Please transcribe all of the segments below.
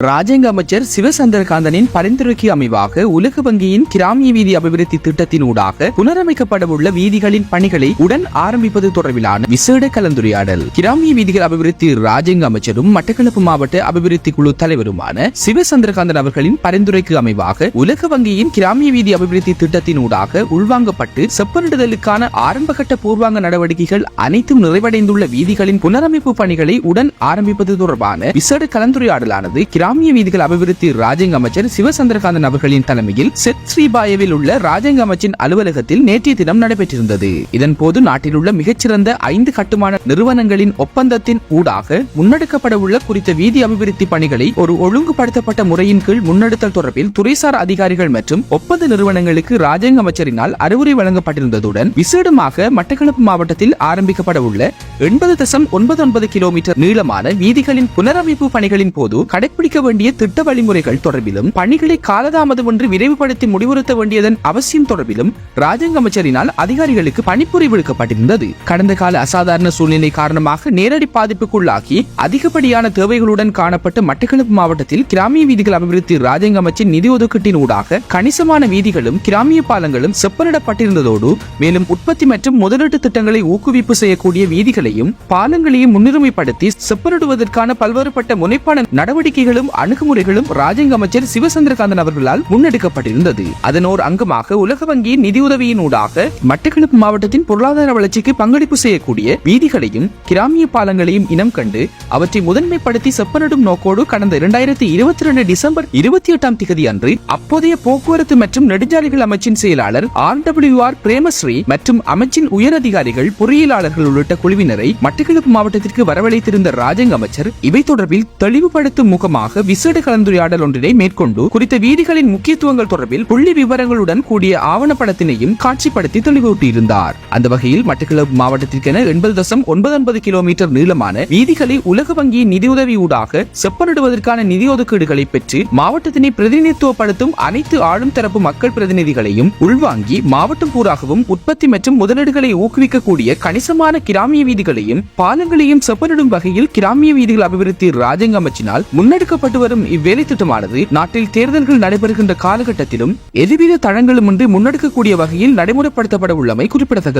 ராஜாங்க அமைச்சர் சிவசந்திரகாந்தனின் பரிந்துரைக்கு அமைவாக உலக வங்கியின் கிராமிய வீதி அபிவிருத்தி திட்டத்தினூடாக புனரமைக்கப்படவுள்ள வீதிகளின் பணிகளை உடன் ஆரம்பிப்பது தொடர்பிலான விசேட கலந்துரையாடல். கிராமிய வீதிகள் அபிவிருத்தி ராஜாங்க அமைச்சரும் மட்டக்களப்பு மாவட்ட அபிவிருத்தி குழு தலைவருமான சிவசந்திரகாந்தன் அவர்களின் பரிந்துரைக்கு அமைவாக உலக வங்கியின் கிராமிய வீதி அபிவிருத்தி திட்டத்தினூடாக உள்வாங்கப்பட்டு செப்பனிடுதலுக்கான ஆரம்பகட்ட பூர்வாங்க நடவடிக்கைகள் அனைத்தும் நிறைவடைந்துள்ள வீதிகளின் புனரமைப்பு பணிகளை உடன் ஆரம்பிப்பது தொடர்பான விசேட கலந்துரையாடலானது கிராமிய வீதிகள் அபிவிருத்தி ராஜாங்க அமைச்சர் சிவசந்திரகாந்தன் அவர்களின் தலைமையில் செத் ஸ்ரீபாயவில் உள்ள ராஜாங்க அமைச்சின் அலுவலகத்தில் நேற்றைய தினம் நடைபெற்றிருந்தது. இதன் போது நாட்டில் உள்ள மிகச்சிறந்த ஐந்து கட்டுமான நிறுவனங்களின் ஒப்பந்தத்தின் ஊடாக முன்னெடுக்கப்பட உள்ள குறித்த வீதி அபிவிருத்தி பணிகளை ஒரு ஒழுங்குபடுத்தப்பட்ட முறையின் கீழ் முன்னெடுத்தல் தொடர்பில் துறைசார் அதிகாரிகள் மற்றும் ஒப்பந்த நிறுவனங்களுக்கு ராஜாங்க அமைச்சரினால் அறிவுரை வழங்கப்பட்டிருந்ததுடன் விசேடமாக மட்டக்களப்பு மாவட்டத்தில் ஆரம்பிக்கப்பட உள்ள எண்பது தசம் ஒன்பது ஒன்பது கிலோமீட்டர் நீளமான வீதிகளின் புனரமைப்பு பணிகளின் போது கடைபிடிக்க வேண்டிய திட்ட வழிமுறைகள் தொடர்பிலும் பணிகளை காலதாமதமின்றி விரைவுபடுத்தி முடிவுறுத்த வேண்டியதன் அவசியம் தொடர்பிலும் ராஜாங்க அமைச்சரினால் அதிகாரிகளுக்கு பணிப்புரை விடுக்கப்பட்டிருந்தது கடந்த கால அசாதாரண சூழ்நிலை காரணமாக நேரடி பாதிப்புக்குள்ளாகி அதிகப்படியான தேவைகளுடன் காணப்பட்ட மட்டக்களப்பு மாவட்டத்தில் கிராமிய வீதிகள் அபிவிருத்தி ராஜாங்க அமைச்சின் நிதி ஒதுக்கீட்டின் ஊடாக கணிசமான வீதிகளும் கிராமிய பாலங்களும் செப்பனிடப்பட்டிருந்ததோடு மேலும் உற்பத்தி மற்றும் முதலீட்டு திட்டங்களை ஊக்குவிப்பு செய்யக்கூடிய வீதிகளை வீதிகளையும் பாலங்களையும் முன்னுரிமைப்படுத்தி செப்பனிடுவதற்கான பல்வேறுபட்ட முனைப்பான நடவடிக்கைகளும் அணுகுமுறைகளும் ராஜாங்க அமைச்சர் சிவசந்திரகாந்தன் அவர்களால் முன்னெடுக்கப்பட்டிருந்தது. அதனோர் அங்கமாக உலக வங்கியின் நிதியுதவியினூடாக மட்டக்களப்பு மாவட்டத்தின் பொருளாதார வளர்ச்சிக்கு பங்களிப்பு செய்யக்கூடிய வீதிகளையும் கிராமிய பாலங்களையும் இனம் கண்டு அவற்றை முதன்மைப்படுத்தி செப்பனிடும் நோக்கோடு கடந்த இரண்டாயிரத்தி இருபத்தி ரெண்டு டிசம்பர் இருபத்தி எட்டாம் திகதி அன்று அப்போதைய போக்குவரத்து மற்றும் நெடுஞ்சாலைகள் அமைச்சின் செயலாளர் ஆர் டபிள்யூ ஆர் பிரேமஸ்ரீ மற்றும் அமைச்சின் உயரதிகாரிகள் பொறியியலாளர்கள் உள்ளிட்ட குழுவினர் மட்டக்களப்பு மாவட்டத்திற்கு வரவழைத்திருந்த ராஜங்க அமைச்சர் இவை தொடர்பில் தெளிவுபடுத்தும் முகமாக விசேட கலந்துரையாடல் ஒன்றினை மேற்கொண்டு குறித்த வீதிகளின் முக்கியத்துவங்கள் தொடர்பில் புள்ளி விவரங்களுடன் கூடிய ஆவணப்படத்தினையும் காட்சிப்படுத்தி தெளிவூட்டியிருந்தார் அந்த வகையில் மட்டக்களப்பு மாவட்டத்திற்கென எண்பது தசம் ஒன்பது ஒன்பது கிலோமீட்டர் நீளமான வீதிகளை உலக வங்கியின் நிதியுதவி ஊடாக செப்பனிடுவதற்கான நிதி ஒதுக்கீடுகளை பெற்று மாவட்டத்தினை பிரதிநிதித்துவப்படுத்தும் அனைத்து ஆளும் தரப்பு மக்கள் பிரதிநிதிகளையும் உள்வாங்கி மாவட்டம் பூராகவும் உற்பத்தி மற்றும் முதலீடுகளை ஊக்குவிக்கக்கூடிய கணிசமான கிராமிய வீதிகளையும் பாலங்களையும் செப்பனிடும் வகையில் கிராமிய வீதிகள் அபிவிருத்தி ராஜங்க அமைச்சினால் முன்னெடுக்கப்பட்டு வரும் இவ்வேலை திட்டமானது நாட்டில் தேர்தல்கள் நடைபெறுகின்ற காலகட்டத்திலும் எதுவித தழங்களுமின்றி முன்னெடுக்கக்கூடிய வகையில் நடைமுறைப்படுத்தப்பட உள்ளமை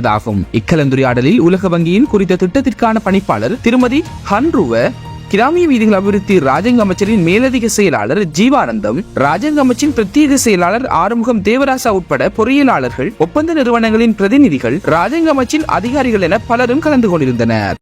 குறிப்பிடத்தக்கதாகும் இக்கலந்துரையாடலில் உலக வங்கியின் குறித்த திட்டத்திற்கான பணிப்பாளர் திருமதி ஹன்ருவ கிராமிய வீதிகள் அபிவிருத்தி ராஜங்க அமைச்சரின் மேலதிக செயலாளர் ஜீவானந்தம் ராஜங்க அமைச்சின் பிரத்யேக செயலாளர் ஆறுமுகம் தேவராசா உட்பட பொறியியலாளர்கள் ஒப்பந்த நிறுவனங்களின் பிரதிநிதிகள் ராஜங்க அமைச்சின் அதிகாரிகள் என பலரும் கலந்து கொண்டிருந்தனர்.